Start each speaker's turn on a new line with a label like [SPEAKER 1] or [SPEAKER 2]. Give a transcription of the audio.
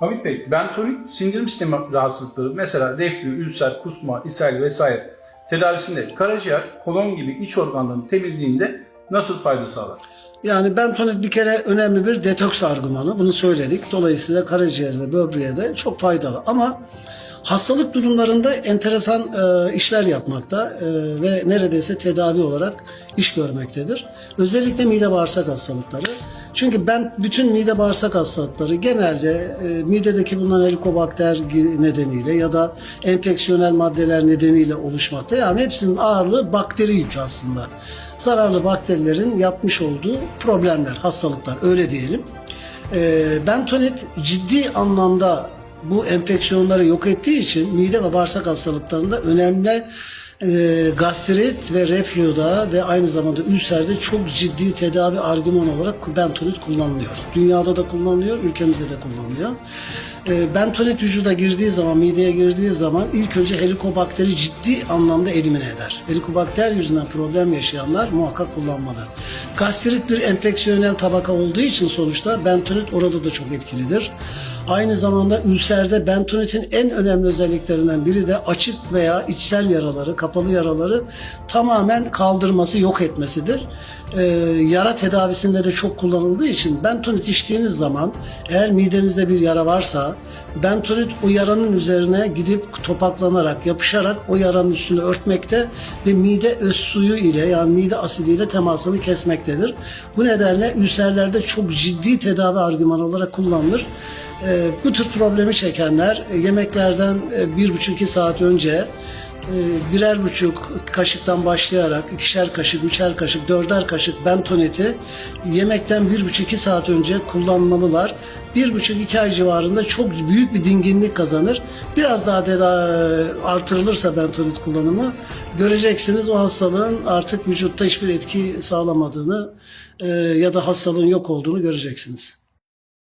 [SPEAKER 1] Hamit Bey, bentonit sindirim sistemi rahatsızlıkları mesela reflü, ülser, kusma, ishal vesaire tedavisinde karaciğer, kolon gibi iç organların temizliğinde nasıl fayda sağlar?
[SPEAKER 2] Yani bentonit bir kere önemli bir detoks argümanı. Bunu söyledik. Dolayısıyla karaciğerde, böbreğe de çok faydalı. Ama hastalık durumlarında enteresan e, işler yapmakta e, ve neredeyse tedavi olarak iş görmektedir. Özellikle mide bağırsak hastalıkları. Çünkü ben bütün mide bağırsak hastalıkları genelde e, midedeki bulunan helikobakter nedeniyle ya da enfeksiyonel maddeler nedeniyle oluşmakta. Yani hepsinin ağırlığı bakteri yükü aslında. Zararlı bakterilerin yapmış olduğu problemler, hastalıklar öyle diyelim. E, bentonit ciddi anlamda bu enfeksiyonları yok ettiği için mide ve bağırsak hastalıklarında önemli e, gastrit ve reflüda ve aynı zamanda ülserde çok ciddi tedavi argüman olarak bentonit kullanılıyor. Dünyada da kullanılıyor, ülkemizde de kullanılıyor. E, bentonit vücuda girdiği zaman, mideye girdiği zaman ilk önce helikobakteri ciddi anlamda elimine eder. Helikobakter yüzünden problem yaşayanlar muhakkak kullanmalı. Gastrit bir enfeksiyonel tabaka olduğu için sonuçta bentonit orada da çok etkilidir. Aynı zamanda ülserde bentonitin en önemli özelliklerinden biri de açık veya içsel yaraları, kapalı yaraları tamamen kaldırması, yok etmesidir. Ee, yara tedavisinde de çok kullanıldığı için bentonit içtiğiniz zaman eğer midenizde bir yara varsa bentonit o yaranın üzerine gidip topaklanarak, yapışarak o yaranın üstünü örtmekte ve mide öz suyu ile yani mide asidiyle temasını kesmektedir. Bu nedenle ülserlerde çok ciddi tedavi argümanı olarak kullanılır. Ee, bu tür problemi çekenler e, yemeklerden e, bir buçuk iki saat önce e, birer buçuk kaşıktan başlayarak ikişer kaşık, üçer kaşık, dörder kaşık bentoniti yemekten bir buçuk iki saat önce kullanmalılar. Bir buçuk iki ay civarında çok büyük bir dinginlik kazanır. Biraz daha teda- artırılırsa bentonit kullanımı göreceksiniz o hastalığın artık vücutta hiçbir etki sağlamadığını e, ya da hastalığın yok olduğunu göreceksiniz.